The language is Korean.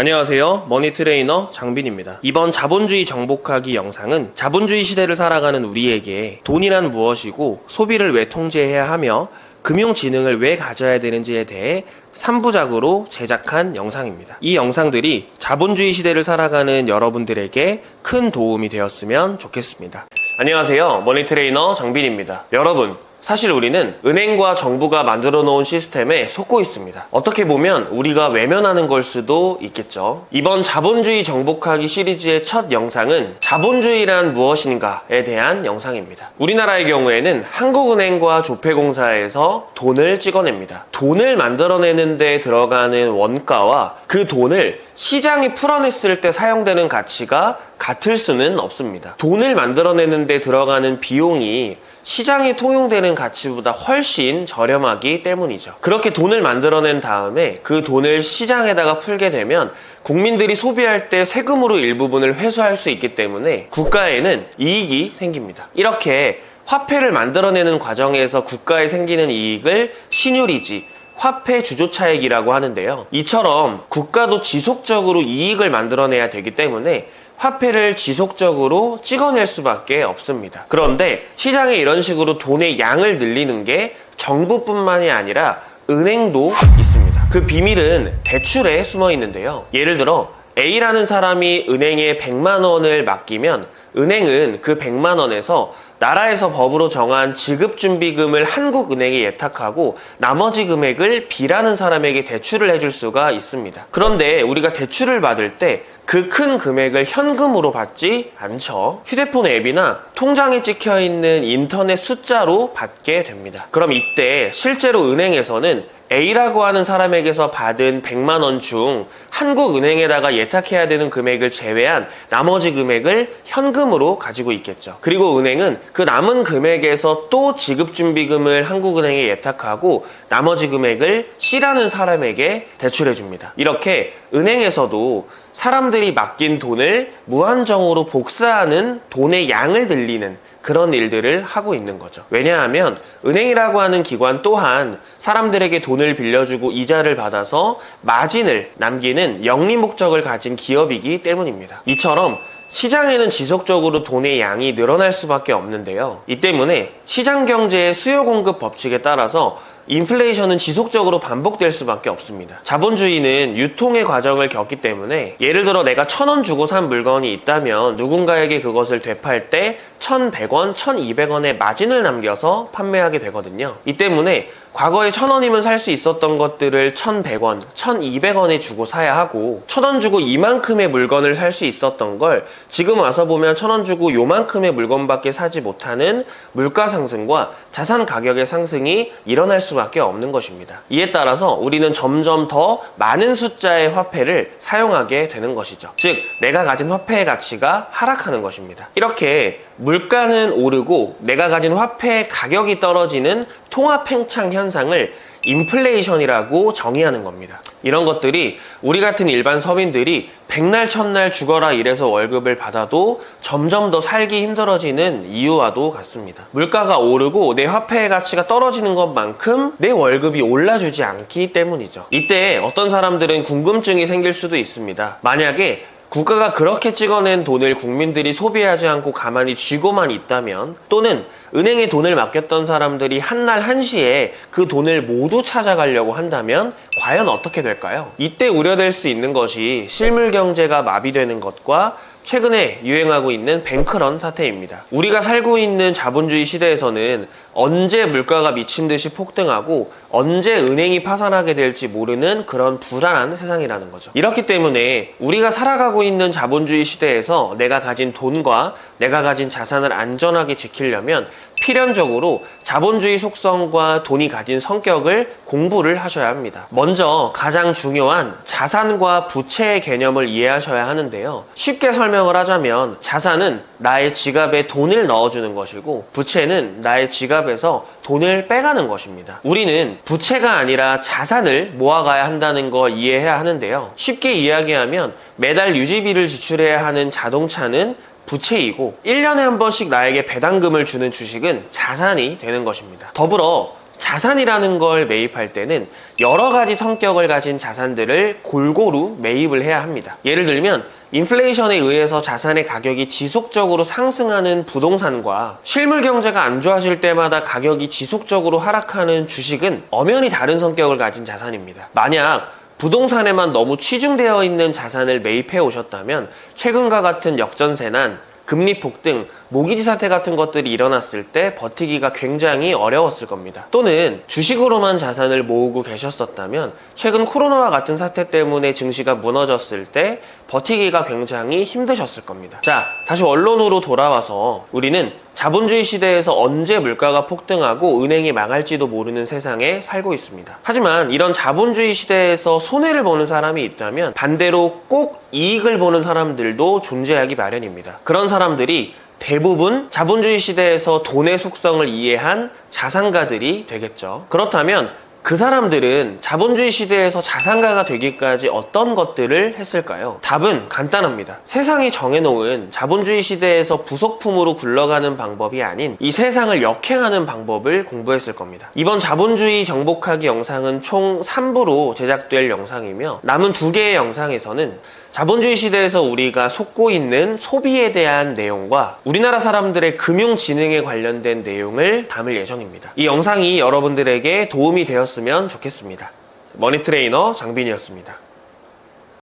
안녕하세요. 머니 트레이너 장빈입니다. 이번 자본주의 정복하기 영상은 자본주의 시대를 살아가는 우리에게 돈이란 무엇이고 소비를 왜 통제해야 하며 금융지능을 왜 가져야 되는지에 대해 3부작으로 제작한 영상입니다. 이 영상들이 자본주의 시대를 살아가는 여러분들에게 큰 도움이 되었으면 좋겠습니다. 안녕하세요. 머니 트레이너 장빈입니다. 여러분, 사실 우리는 은행과 정부가 만들어 놓은 시스템에 속고 있습니다. 어떻게 보면 우리가 외면하는 걸 수도 있겠죠. 이번 자본주의 정복하기 시리즈의 첫 영상은 자본주의란 무엇인가에 대한 영상입니다. 우리나라의 경우에는 한국은행과 조폐공사에서 돈을 찍어냅니다. 돈을 만들어내는데 들어가는 원가와 그 돈을 시장이 풀어냈을 때 사용되는 가치가 같을 수는 없습니다. 돈을 만들어내는데 들어가는 비용이 시장에 통용되는 가치보다 훨씬 저렴하기 때문이죠. 그렇게 돈을 만들어낸 다음에 그 돈을 시장에다가 풀게 되면 국민들이 소비할 때 세금으로 일부분을 회수할 수 있기 때문에 국가에는 이익이 생깁니다. 이렇게 화폐를 만들어내는 과정에서 국가에 생기는 이익을 신유리지, 화폐 주조차익이라고 하는데요. 이처럼 국가도 지속적으로 이익을 만들어내야 되기 때문에 화폐를 지속적으로 찍어낼 수밖에 없습니다. 그런데 시장에 이런 식으로 돈의 양을 늘리는 게 정부뿐만이 아니라 은행도 있습니다. 그 비밀은 대출에 숨어 있는데요. 예를 들어 A라는 사람이 은행에 100만 원을 맡기면 은행은 그 100만 원에서 나라에서 법으로 정한 지급준비금을 한국은행에 예탁하고 나머지 금액을 B라는 사람에게 대출을 해줄 수가 있습니다. 그런데 우리가 대출을 받을 때 그 큰 금액을 현금으로 받지 않죠. 휴대폰 앱이나 통장에 찍혀 있는 인터넷 숫자로 받게 됩니다. 그럼 이때 실제로 은행에서는 A라고 하는 사람에게서 받은 100만 원 중 한국은행에다가 예탁해야 되는 금액을 제외한 나머지 금액을 현금으로 가지고 있겠죠. 그리고 은행은 그 남은 금액에서 또 지급준비금을 한국은행에 예탁하고 나머지 금액을 C라는 사람에게 대출해 줍니다. 이렇게 은행에서도 사람들이 맡긴 돈을 무한정으로 복사하는 돈의 양을 늘리는 그런 일들을 하고 있는 거죠. 왜냐하면 은행이라고 하는 기관 또한 사람들에게 돈을 빌려주고 이자를 받아서 마진을 남기는 영리 목적을 가진 기업이기 때문입니다. 이처럼 시장에는 지속적으로 돈의 양이 늘어날 수밖에 없는데요. 이 때문에 시장 경제의 수요 공급 법칙에 따라서 인플레이션은 지속적으로 반복될 수밖에 없습니다. 자본주의는 유통의 과정을 겪기 때문에 예를 들어 내가 천 원 주고 산 물건이 있다면 누군가에게 그것을 되팔 때 1,100원, 1,200원의 마진을 남겨서 판매하게 되거든요. 이 때문에 과거에 1,000원이면 살 수 있었던 것들을 1,100원, 1,200원에 주고 사야 하고 1,000원 주고 이만큼의 물건을 살 수 있었던 걸 지금 와서 보면 1,000원 주고 요만큼의 물건밖에 사지 못하는 물가 상승과 자산 가격의 상승이 일어날 수밖에 없는 것입니다. 이에 따라서 우리는 점점 더 많은 숫자의 화폐를 사용하게 되는 것이죠. 즉, 내가 가진 화폐의 가치가 하락하는 것입니다. 이렇게 물가는 오르고 내가 가진 화폐의 가격이 떨어지는 통합 팽창 현상 을 인플레이션이라고 정의하는 겁니다. 이런 것들이 우리 같은 일반 서민들이 백날 첫날 죽어라 이래서 월급을 받아도 점점 더 살기 힘들어지는 이유와도 같습니다. 물가가 오르고 내 화폐의 가치가 떨어지는 것만큼 내 월급이 올라주지 않기 때문이죠. 이때 어떤 사람들은 궁금증이 생길 수도 있습니다. 만약에 국가가 그렇게 찍어낸 돈을 국민들이 소비하지 않고 가만히 쥐고만 있다면 또는 은행에 돈을 맡겼던 사람들이 한날 한시에 그 돈을 모두 찾아가려고 한다면 과연 어떻게 될까요? 이때 우려될 수 있는 것이 실물 경제가 마비되는 것과 최근에 유행하고 있는 뱅크런 사태입니다. 우리가 살고 있는 자본주의 시대에서는 언제 물가가 미친 듯이 폭등하고 언제 은행이 파산하게 될지 모르는 그런 불안한 세상이라는 거죠. 이렇기 때문에 우리가 살아가고 있는 자본주의 시대에서 내가 가진 돈과 내가 가진 자산을 안전하게 지키려면 필연적으로 자본주의 속성과 돈이 가진 성격을 공부를 하셔야 합니다. 먼저 가장 중요한 자산과 부채의 개념을 이해하셔야 하는데요. 쉽게 설명을 하자면 자산은 나의 지갑에 돈을 넣어주는 것이고 부채는 나의 지갑에서 돈을 빼가는 것입니다. 우리는 부채가 아니라 자산을 모아가야 한다는 걸 이해해야 하는데요. 쉽게 이야기하면 매달 유지비를 지출해야 하는 자동차는 부채이고 1년에 한 번씩 나에게 배당금을 주는 주식은 자산이 되는 것입니다. 더불어 자산이라는 걸 매입할 때는 여러 가지 성격을 가진 자산들을 골고루 매입을 해야 합니다. 예를 들면 인플레이션에 의해서 자산의 가격이 지속적으로 상승하는 부동산과 실물 경제가 안 좋아질 때마다 가격이 지속적으로 하락하는 주식은 엄연히 다른 성격을 가진 자산입니다. 만약 부동산에만 너무 치중되어 있는 자산을 매입해 오셨다면 최근과 같은 역전세난 금리 폭등, 모기지 사태 같은 것들이 일어났을 때 버티기가 굉장히 어려웠을 겁니다. 또는 주식으로만 자산을 모으고 계셨었다면 최근 코로나와 같은 사태 때문에 증시가 무너졌을 때 버티기가 굉장히 힘드셨을 겁니다. 자, 다시 원론으로 돌아와서 우리는 자본주의 시대에서 언제 물가가 폭등하고 은행이 망할지도 모르는 세상에 살고 있습니다. 하지만 이런 자본주의 시대에서 손해를 보는 사람이 있다면 반대로 꼭 이익을 보는 사람들도 존재하기 마련입니다. 그런 사람들이 대부분 자본주의 시대에서 돈의 속성을 이해한 자산가들이 되겠죠. 그렇다면 그 사람들은 자본주의 시대에서 자산가가 되기까지 어떤 것들을 했을까요? 답은 간단합니다. 세상이 정해놓은 자본주의 시대에서 부속품으로 굴러가는 방법이 아닌 이 세상을 역행하는 방법을 공부했을 겁니다. 이번 자본주의 정복하기 영상은 총 3부로 제작될 영상이며 남은 두 개의 영상에서는 자본주의 시대에서 우리가 속고 있는 소비에 대한 내용과 우리나라 사람들의 금융 지능에 관련된 내용을 담을 예정입니다. 이 영상이 여러분들에게 도움이 되었으면 좋겠습니다. 머니 트레이너 장빈이었습니다.